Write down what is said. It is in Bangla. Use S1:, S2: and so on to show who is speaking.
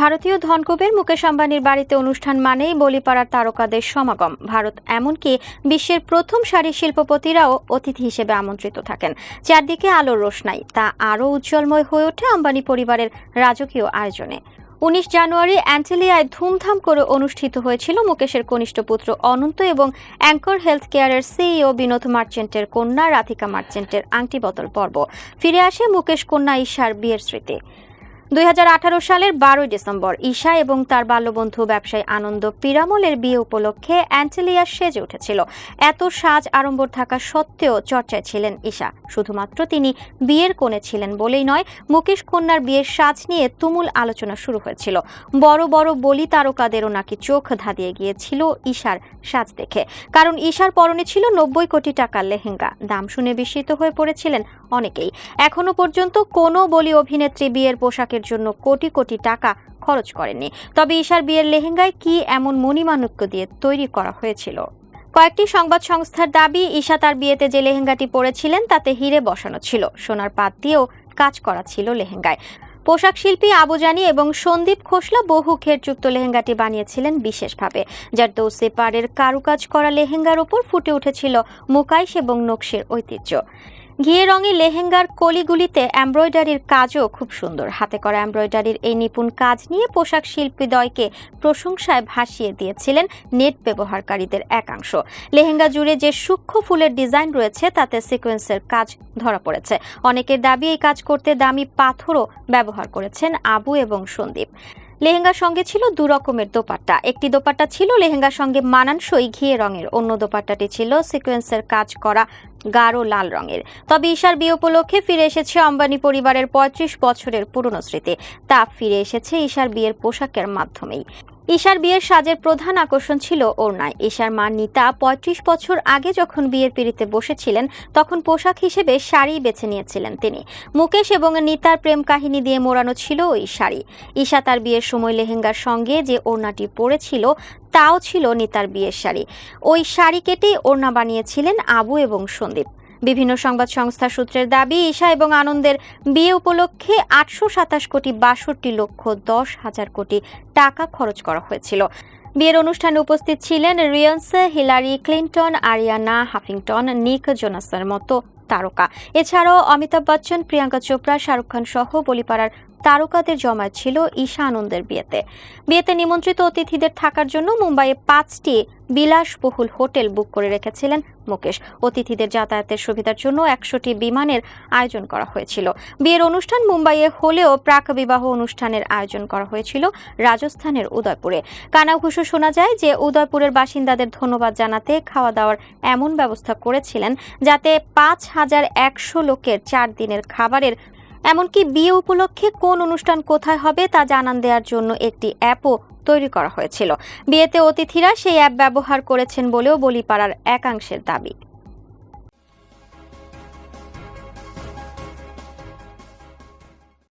S1: ভারতীয় ধনকুবের মুকেশ আম্বানির বাড়িতে অনুষ্ঠান মানেই বলিপাড়ার তারকাদের সমাগম। ভারত এমনকি বিশ্বের প্রথম সারির শিল্পপতিরাও অতিথি হিসেবে আমন্ত্রিত থাকেন। চারদিকে আলোর রোশনাই, তা আরও উজ্জ্বলময় হয়ে ওঠে আম্বানি পরিবারের রাজকীয় আয়োজনে। উনিশ জানুয়ারি অ্যান্টেলিয়ায় ধুমধাম করে অনুষ্ঠিত হয়েছিল মুকেশের কনিষ্ঠ পুত্র অনন্ত এবং অ্যাঙ্কর হেলথ কেয়ারের সিইও বিনোদ মার্চেন্টের কন্যা রাধিকা মার্চেন্টের আংটি বদল পর্ব। ফিরে আসে মুকেশ কন্যা ঈশার বিয়ের স্মৃতি। দুই হাজার আঠারো সালের বারোই ডিসেম্বর ঈশা এবং তার বাল্যবন্ধু ব্যবসায়ী আনন্দ পিরামলের বিয়ে উপলক্ষে অ্যান্টেলিয়া সেজে উঠেছিল। এত সাজ আড়ম্বর থাকা সত্ত্বেও চর্চায় ছিলেন ঈশা। শুধুমাত্র তিনি বিয়ের কোণে ছিলেন বলেই নয়, মুকেশ কন্যার বিয়ের সাজ নিয়ে তুমুল আলোচনা শুরু হয়েছিল। বড় বড় বলি তারকাদেরও নাকি চোখ ধাঁধিয়ে গিয়েছিল ঈশার সাজ দেখে। কারণ ঈশার পরনে ছিল নব্বই কোটি টাকার লেহেঙ্গা। দাম শুনে বিস্মিত হয়ে পড়েছিলেন অনেকেই। এখনও পর্যন্ত কোনো বলি অভিনেত্রী বিয়ের পোশাকের জন্য কোটি কোটি টাকা খরচ করেননি। তবে ঈশার বিয়ের লেহেঙ্গায় কি এমন মণিমাণিক্য দিয়ে তৈরি করা হয়েছিল? কয়েকটি সংবাদ সংস্থার দাবি, ঈশা তার বিয়েতে যে লেহেঙ্গাটি পরেছিলেন তাতে হিরে বসানো ছিল। সোনার পাত দিয়েও কাজ করা ছিল লেহেঙ্গায়। পোশাক শিল্পী আবুজানি এবং সন্দীপ খোসলা বহু ঘেরযুক্ত লেহেঙ্গাটি বানিয়েছিলেন বিশেষভাবে, যার দোসে পাড়ের কারুকাজ করা লেহেঙ্গার ওপর ফুটে উঠেছিল মুকাইশ এবং নকশের ঐতিহ্য। ঘিয়ে রঙে লেহেঙ্গার কলিগুলিতে এমব্রয়ডারির কাজও খুব সুন্দর। হাতে করা এমব্রয়ডারির এই নিপুণ কাজ নিয়ে পোশাক শিল্পীদ্বয়কে প্রশংসায় ভাসিয়ে দিয়েছিলেন নেট ব্যবহারকারীদের একাংশ। লেহেঙ্গা জুড়ে যে সূক্ষ্ম ফুলের ডিজাইন রয়েছে, তাতে সিকোয়েন্সের কাজ ধরা পড়েছে। অনেকের দাবি, এই কাজ করতে দামি পাথরও ব্যবহার করেছেন আবু এবং সন্দীপ। লেহেঙ্গার সঙ্গে ছিল দু রকমের দোপাট্টা। একটি দোপাট্টা ছিল লেহেঙ্গার সঙ্গে মানানসই ঘিয়ে রঙের, অন্য দোপাট্টাটি ছিল সিকোয়েন্সের কাজ করা গাঢ় লাল রঙের। তবে ঈশার বিয়ে উপলক্ষে ফিরে এসেছে অম্বানি পরিবারের পঁয়ত্রিশ বছরের পুরনো স্মৃতি। তা ফিরে এসেছে ঈশার বিয়ের পোশাকের মাধ্যমেই। ঈশার বিয়ের সাজের প্রধান আকর্ষণ ছিল ওড়নায়। ঈশার মা নিতা পঁয়ত্রিশ বছর আগে যখন বিয়ের পিড়িতে বসেছিলেন, তখন পোশাক হিসেবে শাড়ি বেছে নিয়েছিলেন তিনি। মুকেশ এবং নিতার প্রেম কাহিনী দিয়ে মোড়ানো ছিল ওই শাড়ি। ঈশা তার বিয়ের সময় লেহেঙ্গার সঙ্গে যে ওড়নাটি পরেছিল, তাও ছিল নিতার বিয়ের শাড়ি। ওই শাড়ি কেটেই ওড়না বানিয়েছিলেন আবু এবং সন্দীপ। বিভিন্ন সংবাদ সংস্থা সূত্রের দাবি, ঈশা এবং আনন্দের বিয়ে উপলক্ষে আটশো সাতাশ কোটি বাষট্টি লক্ষ দশ হাজার কোটি টাকা খরচ করা হয়েছিল। বিয়ের অনুষ্ঠানে উপস্থিত ছিলেন রিয়ন্সে, Hillary Clinton, Ariana Huffington, Nick জোনাসের মতো তারকা। এছাড়াও অমিতাভ বচ্চন, প্রিয়াঙ্কা চোপড়া, শাহরুখ খান সহ বলিপাড়ার তারকাদের জমায়েত ছিল ঈশা আনন্দের বিয়েতে। বিয়েতে নিমন্ত্রিত অতিথিদের থাকার জন্য মুম্বাইয়ে পাঁচটি বিলাসবহুল হোটেল বুক করে রেখেছিলেন মুকেশ। অতিথিদের যাতায়াতের সুবিধার জন্য একশোটি বিমানের আয়োজন করা হয়েছিল। বিয়ের অনুষ্ঠান মুম্বাইয়ে হলেও প্রাক বিবাহ অনুষ্ঠানের আয়োজন করা হয়েছিল রাজস্থানের উদয়পুরে। কানাঘুষো শোনা যায় যে, উদয়পুরের বাসিন্দাদের ধন্যবাদ জানাতে খাওয়া দাওয়ার এমন ব্যবস্থা করেছিলেন যাতে পাঁচ হাজার একশো লোকের চার দিনের খাবারের, এমনকি বিয়ে উপলক্ষে কোন অনুষ্ঠান কোথায় হবে তা জানান দেওয়ার জন্য একটি অ্যাপও তৈরি করা হয়েছিল। বিয়েতে অতিথিরা সেই অ্যাপ ব্যবহার করেছেন বলেও বলিপাড়ার একাংশের দাবি।